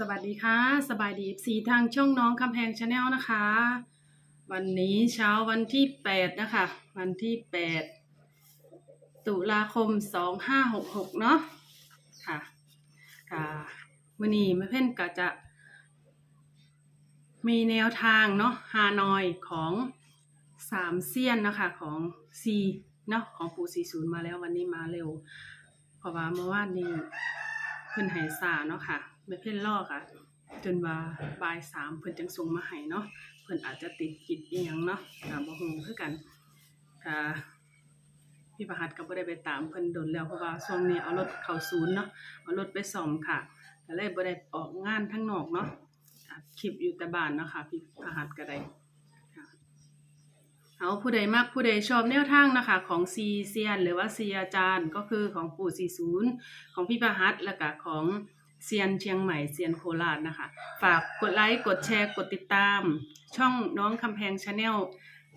สวัสดีค่ะ สบายดีสีทางช่องน้องคำแพงชาแนลนะคะ วันนี้เช้าวันที่แปดนะคะ วันที่แปดตุลาคมสองห้าหกหกเนาะค่ะค่ะวันนี้แม่เพ่นก็จะ มีแนวทางเนาะฮานอยของสามเซียนนะคะของซีเนาะของปู่สี่ศูนย์มาแล้ววันนี้มาเร็ว เพราะว่าเมื่อวานนี้เพิ่นให้สาเนาะค่ะ ไม่เพิ่นลอค่ะ จนว่าบ่ายสามเพิ่นจังส่งมาให้เนาะเพิ่นอาจจะติดกิจอีหยังเนาะก็บ่ฮู้คือกันค่ะพี่ประหัตก็บ่ได้ไปตามเพิ่นโดนแล้วเพราะว่าช่วงนี้เอารถเข้าศูนย์เนาะเอารถไปซ่อมค่ะก็เลยบ่ได้ออกงานทั้งนอกเนาะอัดคลิปอยู่แต่บ้านเนาะค่ะพี่ประหัตก็ได้เอาผู้ใดมักผู้ใดชอบแนวทางนะคะของซีเซียนหรือว่าซีอาจารย์ก็คือของปู่สี่ศูนย์ของพี่ประหัตแล้วก็ของ เซียนเชียงใหม่เซียนโคราชนะคะ ฝากกดไลค์กดแชร์กดติดตาม ช่องน้องคำแพงชาแนล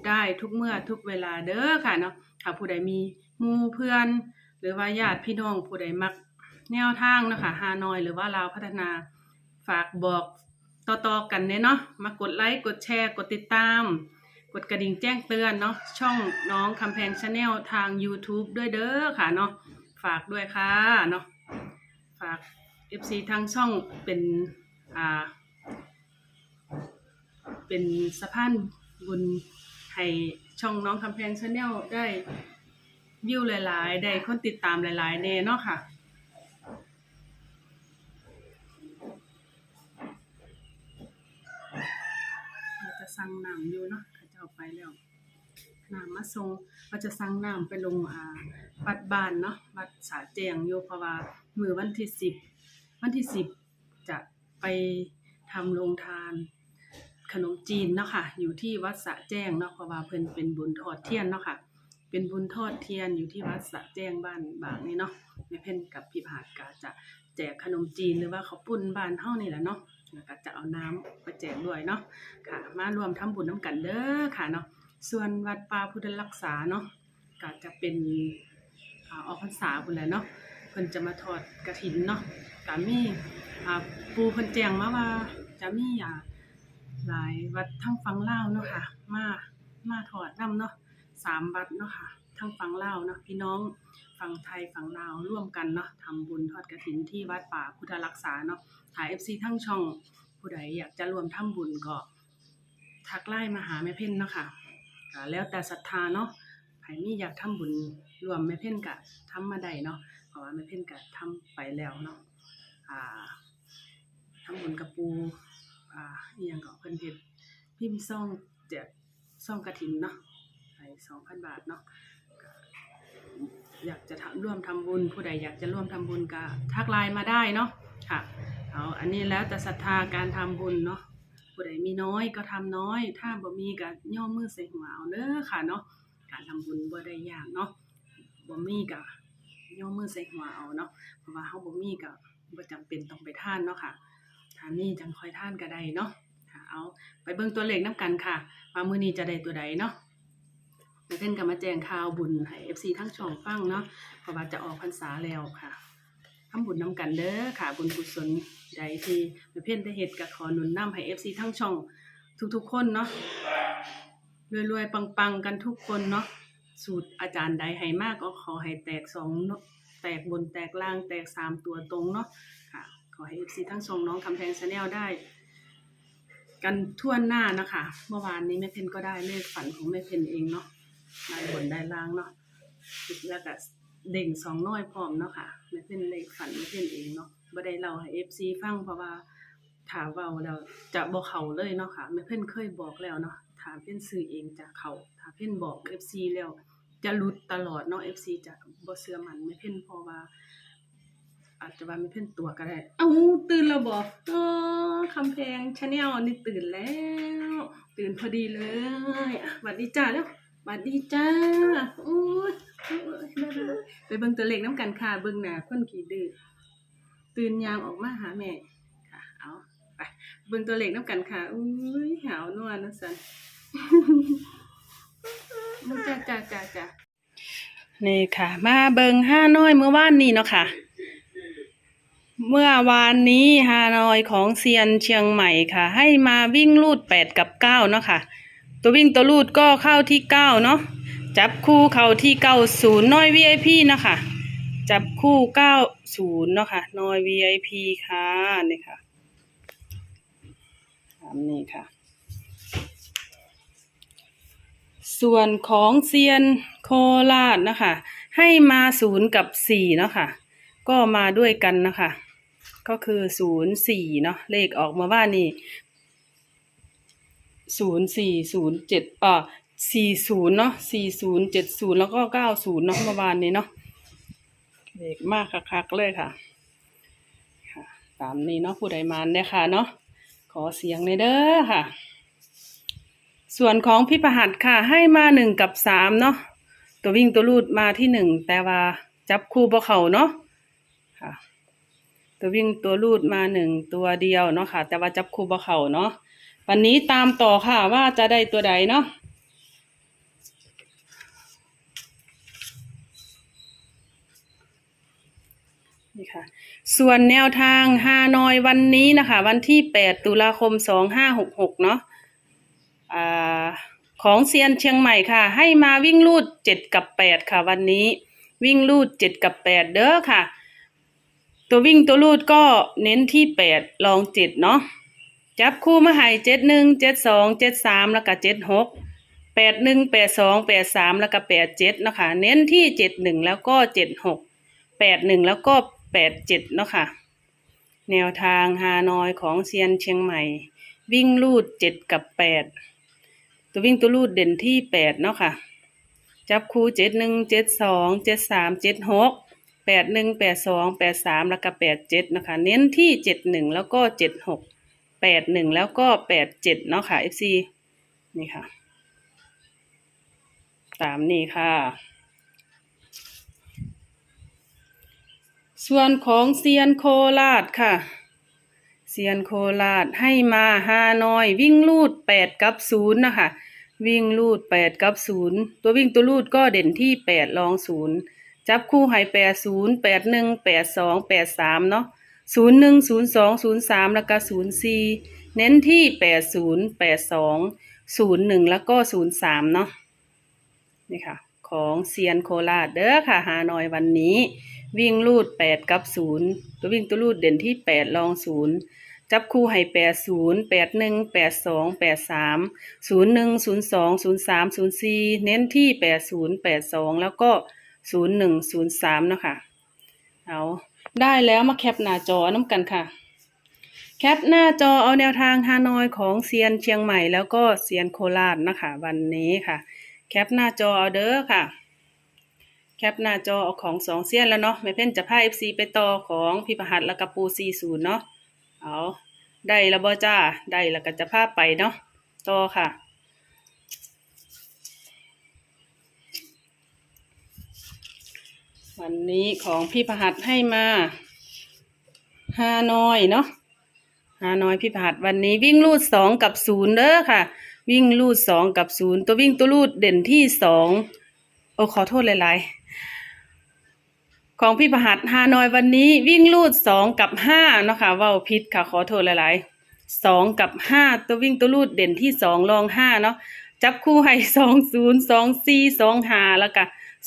ได้ทุกเมื่อทุกเวลาเด้อค่ะเนาะค่ะผู้ใดมีมู่เพื่อน หรือว่าญาติพี่น้องผู้ใดมักแนวทางนะคะฮานอยหรือว่าลาวพัฒนา ฝากบอกต่อๆกันเนี่ยเนาะมากดไลค์กดแชร์กดติดตาม กดกระดิ่งแจ้งเตือนเนาะช่องน้องคำแพงชาแนลทาง YouTube ด้วยเด้อค่ะเนาะฝากด้วยค่ะเนาะฝาก FC ทางช่องเป็นอ่าเป็นสะพานบุญให้ช่องน้องคำแพงชาแนลได้วิวหลาย ๆ ได้คนติดตามหลาย ๆ แน่เนาะค่ะเราจะสั่งน้ำอยู่เนาะเขาจะเอาไปแล้วน้ำมาส่งเราจะสั่งน้ำไปลงอ่าวัดบานเนาะวัดสาแจงอยู่เพราะว่ามือวันที่สิบ วันที่สิบจะไปทำโรงทาน ขนมจีนเนาะค่ะ อยู่ที่วัดสะแจ้งเนาะเพราะว่าเพิ่นเป็นบุญทอดเทียนเนาะค่ะ เป็นบุญทอดเทียนอยู่ที่วัดสะแจ้งบ้านบางนี่เนาะแม่เพ่นกับพี่ผาดกาจะแจกขนมจีนหรือว่าข้าวปุ้นบ้านเฮานี่แหละเนาะแล้วก็จะเอาน้ำไปแจกด้วยเนาะค่ะ มารวมทำบุญน้ำกันเด้อค่ะเนาะส่วนวัดป่าพุทธรักษาเนาะก็จะเป็นอาออกพรรษาพุ่นแหละเนาะ เพิ่นจะมาทอดกฐินเนาะก็มีอ่าปูเพิ่นแจ้งมาว่าจะมีอ่าหลายวัดทั้งฝั่งลาวเนาะค่ะ มามาทอดนํเนาะสามวัดเนาะค่ะทั้งฝั่งลาวเนาะพี่น้องฝั่งไทยฝั่งลาวร่วมกันเนาะทำบุญทอดกฐินที่วัดป่าพุทธรักษาเนาะถ่าย FC ทั้งช่องผู้ใดอยากจะรวมทำบุญก็ทักไลน์มาหาแม่เพ่นเนาะค่ะก็แล้วแต่ศรัทธาเนาะใครมีอยากทำบุญรวมแม่เพ่นก็ทำมาได้เนาะ เพราะว่าแม่เพ่นก็ทำไปแล้วเนาะอ่าทำบุญกับปูอ่าอีหยังก็เพิ่นเฮ็ดพิมพ์ซ่องแจกซ่องกฐินเนาะให้2,000บาทเนาะอยากจะร่วมทำบุญผู้ใดอยากจะร่วมทำบุญก็ทักไลน์มาได้เนาะค่ะเอาอันนี้แล้วแต่ศรัทธาการทำบุญเนาะผู้ใดมีน้อยก็ทำน้อย ถ้าบ่มีก็ย่อมือใส่หัวเอาเด้อค่ะเนาะการทำบุญบ่ได้ยากเนาะบ่มีก็ ย่อมือใส่หัวเอาเนาะเพราะว่าเฮาบ่มีก็บ่จำเป็นต้องไปท่านเนาะค่ะถ้ามีจังค่อยท่านก็ได้เนาะค่ะเอาไปเบิ่งตัวเลขนํกันค่ะว่ามื้อนี้จะได้ตัวใดเนาะแม่เพิ่นก็มาแจ้งข่าวบุญให้ FC ทั้งช่องฟังเนาะเพราะว่าจะออกพรรษาแล้วค่ะทำบุญนํกันเด้อค่ะ บุญกุศลใดที่แม่เพิ่นได้เฮ็ดก็ขอหนุนนำให้ FC ทั้งช่องทุกๆคนเนาะรวยๆปังๆกันทุกคนเนาะ สูตรอาจารย์ใดให้มากก็ขอให้แตกสองเนาะแตกบนแตกล่างแตกสามตัวตรงเนาะค่ะ ขอให้ FC ทั้งสองน้องคำแพงชาแนลได้ กันทั่วหน้านะคะ เมื่อวานนี้แม่เพนก็ได้เลขฝันของแม่เพนเองเนาะได้บนได้ล่างเนาะแล้วก็เด่งสองน้อยพร้อมเนาะค่ะแม่เพนเลขฝันแม่เพนเองเนาะบ่ได้เล่าให้ FC ฟังเพราะว่าถ้าเว้าแล้วจะบ่เขาเลยเนาะค่ะแม่เพนเคยบอกแล้วเนาะถ้าเพิ่นซื้อเองจะเขาถ้าเพิ่นบอก FC แล้ว จะหลุดตลอดเนาะ FC จะบ่เชื่อมันแม่เพ่นเพราะว่า อาจจะว่าแม่เพ่นตัวก็ได้ เอ้าตื่นแล้วบ่เออคำแพงชาแนลนี่ตื่นแล้ว ตื่นพอดีเลยอะหวัดดีจ้าแล้วหวัดดีจ้าโอ้ยไปเบิ่งตัวเลขน้ำกันค่ะเบิ่งหน้าคนขี้ดื้อตื่นยางออกมาหาแม่ค่ะเอาไปเบิ่งตัวเลขน้ำกันค่ะอุ้ยหาวนวลนะสัน จ้าจ้าจ้าจ้านี่ค่ะ มาเบิงห้าน้อยเมื่อวานนี้เนาะค่ะ เมื่อวานนี้ฮานอยของเซียนเชียงใหม่ค่ะ ให้มาวิ่งลูดแปดกับเก้าเนาะค่ะ ตัววิ่งตัวลูดก็เข้าที่เก้าเนาะจับคู่เข้าที่เก้าศูนย์น้อย VIP นะคะจับคู่เก้าศูนย์เนาะค่ะน้อย VIP ค่ะนี่ค่ะนี้ค่ะ ส่วนของเซียนโคราชนะคะ ให้มาศูนย์กับสี่เนาะค่ะ ก็มาด้วยกันนะคะ ก็คือศูนย์สี่เนาะเลขออกมาว่านี่ศูนย์สี่ศูนย์เจ็ดอ่าสี่ศูนย์เนาะสี่ศูนย์เจ็ดศูนย์แล้วก็เก้าศูนย์เนาะเมื่อวานนี้เนาะเลขมากคักๆเลยค่ะตามนี้เนาะผู้ใดมาเนี่ยค่ะเนาะขอเสียงในอยเด้อค่ะ ส่วนของพี่ประหัดค่ะ ให้มาหนึ่งกับสามเนาะตัววิ่งตัวลูดมาที่หนึ่งแต่ว่าจับคู่บ่เขาเนาะค่ะ ตัววิ่งตัวลูดมาหนึ่งตัวเดียวเนาะค่ะ แต่ว่าจับคู่บ่เขาเนาะวันนี้ตามต่อค่ะว่าจะได้ตัวใดเนาะนี่ค่ะ ส่วนแนวทางฮานอยวันนี้นะคะ วันที่แปดตุลาคมสองห้าหกหกเนาะ ของเซียนเชียงใหม่ค่ะ ให้มาวิ่งลูดเจ็ดกับแปดค่ะ วันนี้วิ่งลูดเจ็ดกับแปดเด้อค่ะ ตัววิ่งตัวลูดก็เน้นที่แปดลองเจ็ดเนาะจับคู่มาให้เจ็ดหนึ่งเจ็ดสองเจ็ดสามแล้วก็เจ็ดหกแปดหนึ่งแปดสองแปดสามแล้วก็แปดเจ็ดเนาะค่ะเน้นที่เจ็ดหนึ่งแล้วก็เจ็ดหกแปดหนึ่งแล้วก็แปดเจ็ดเนาะค่ะแนวทางฮานอยของเซียนเชียงใหม่ วิ่งลูดเจ็ดกับแปด ตัววิ่งตัวลูดเด่นที่แปดเนาะค่ะ จับคู่เจ็ดหนึ่งเจ็ดสองเจ็ดสามเจ็ดหกแปดหนึ่งแปดสองแปดสามแล้วก็แปดเจ็ดนะคะ เน้นที่เจ็ดหนึ่งแล้วก็เจ็ดหกแปดหนึ่งแล้วก็แปดเจ็ดเนาะค่ะ FC นี่ค่ะ ตามนี้ค่ะ ส่วนของเซียนโคราชค่ะ เซียนโคราชให้มาฮานอย วิ่งลูดแปดกับศูนย์นะคะ วิ่งลูดแปดกับศูนย์ตัววิ่งตัวลูดก็เด่นที่แปดรองศูนย์จับคู่ให้แปดศูนย์แปดหนึ่งแปดสองแปดสามเนาะศูนย์หนึ่งศูนย์สองศูนย์สามแล้วก็ศูนย์สี่เน้นที่แปดศูนย์แปดสองศูนย์หนึ่งแล้วก็ศูนย์สามเนาะนี่ค่ะ ของเซียนโคราชเด้อค่ะฮานอยวันนี้ วิ่งลูดแปดกับศูนย์ตัววิ่งตัวลูดเด่นที่แปดรองศูนย์จับคู่ให้แปดศูนย์แปดหนึ่งแปดสองแปดสามศูนย์หนึ่งศูนย์สองศูนย์สามศูนย์สี่เน้นที่แปดศูนย์แปดสองแล้วก็ศูนย์หนึ่งศูนย์สามนะคะเอาได้แล้วมาแคปหน้าจอน้ำกันค่ะ แคปหน้าจอเอาแนวทางฮานอยของเซียนเชียงใหม่แล้วก็เซียนโคราชนะคะ วันนี้ค่ะ แคปหน้าจอเอาเด้อค่ะ แคปหน้าจอเอาของสองเซียนแล้วเนาะไม่เพ่นจะพาเอฟซีไปต่อของพี่ประหัดแล้วกับปูซีศูนย์เนาะเอาได้แล้วบ่จ้าได้แล้วก็จะพาไปเนาะต่อค่ะวันนี้ของพี่ประหัดให้มาฮานอยเนาะฮานอยพี่ประหัดวันนี้วิ่งลูดสองกับศูนย์เด้อค่ะ วิ่งลูดสองกับศูนย์ตัววิ่งตัวลูดเด่นที่สองโอ้ขอโทษหลายๆ ของพี่ประหัดฮานอยวันนี้วิ่งลูดสองกับห้าเนาะค่ะว่าพิษค่ะขอโทษหลายๆสองกับห้าตัววิ่งตัวลูดเด่นที่สองรองห้าเนาะจับคู่ให้สองศูนย์สองสี่สองหาแล้วก็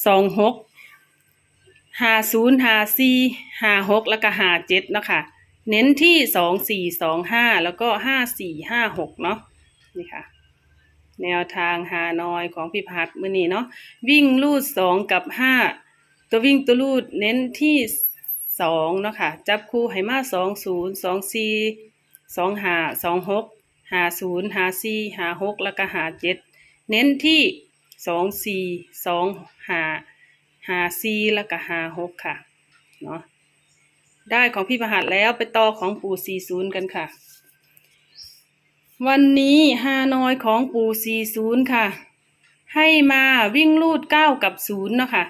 สองหกห้าศูนย์ห้าสี่ห้าหกแล้วก็ห้าเจ็ดเนาะค่ะเน้นที่สองสี่สองห้าแล้วก็ห้าสี่ห้าหกเนาะนี่ค่ะ แนวทางฮานอยของพี่พัดมื่อนี้เนาะวิ่งลูดสองกับห้า ตัววิ่งตัวลูดเน้นที่สองเนาะค่ะ จับคู่ให้มาสองศูนย์สองสี่สองห้าสองหกห้าศูนย์ห้าสี่ห้าหกแล้วก็ห้าเจ็ดเน้นที่สองสี่สองห้าหาซีแล้วก็หาหกค่ะเนาะได้ของพี่ประหัดแล้วไปต่อของปู่สี่ศูนย์กันค่ะ วันนี้ฮานอยของปู่สี่ศูนย์ค่ะ ให้มาวิ่งลูดเก้ากับศูนย์เนาะค่ะ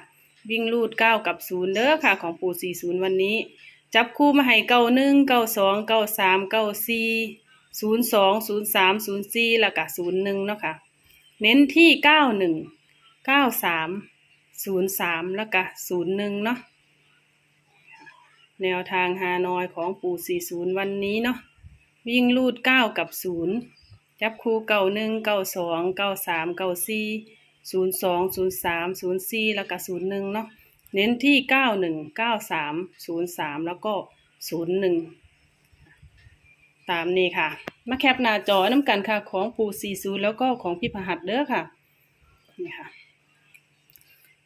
วิ่งลูดเก้ากับศูนย์เด้อค่ะ ของปู่สี่ศูนย์วันนี้ จับคู่มาให้เก้าหนึ่งเก้าสองเก้าสามเก้าสี่ศูนย์สองศูนย์สามศูนย์สี่แล้วก็ศูนย์หนึ่งเนาะค่ะ เน้นที่เก้าหนึ่งเก้าสามศูนย์สามแล้วก็ศูนย์หนึ่งเนาะแนวทางฮานอยของปู่40วันนี้เนาะวิ่งลูด9กับ0จับคู่เก่าหนึ่งเก่าสองเก่าสามเก่าสี่ ศูนย์สองศูนย์สามศูนย์สี่แล้วก็ศูนย์หนึ่งเนาะเน้นที่เก้าหนึ่งเก้าสามศูนย์สามแล้วก็ศูนย์หนึ่งตามนี้ค่ะ มาแคปหน้าจอน้ำกันค่ะ ของปูสี่ศูนย์แล้วก็ของพี่พหัสเด้อค่ะนี่ค่ะ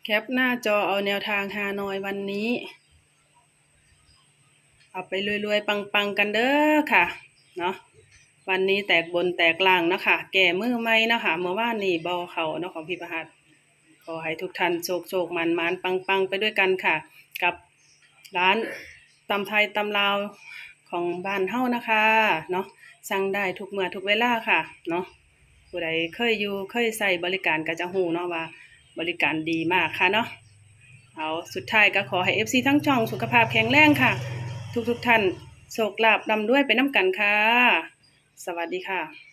แคปหน้าจอเอาแนวทางฮานอยวันนี้ เอาไปรวยๆ ปังๆ กันเด้อค่ะ เนาะ วันนี้แตกบนแตกล่างนะคะ แก่มือไม่เนะคะ เมื่อวานนี่บอเขาเนาะของพี่ประหัสขอให้ทุกท่านโชคโชคมันมันปังปังไปด้วยกันค่ะ กับร้านตำไทยตำลาวของบ้านเฮานะคะเนาะสั่งได้ทุกเมื่อทุกเวลาค่ะเนาะผู้ใดเคยอยู่เคยใส่บริการก็จะหูเนาะว่า บริการดีมากค่ะเนาะเอาสุดท้ายก็ขอให้ FC ทั้งช่องสุขภาพแข็งแรงค่ะ ทุกๆท่านโชคลาภนำด้วยไปน้ำกันค่ะ สวัสดีค่ะ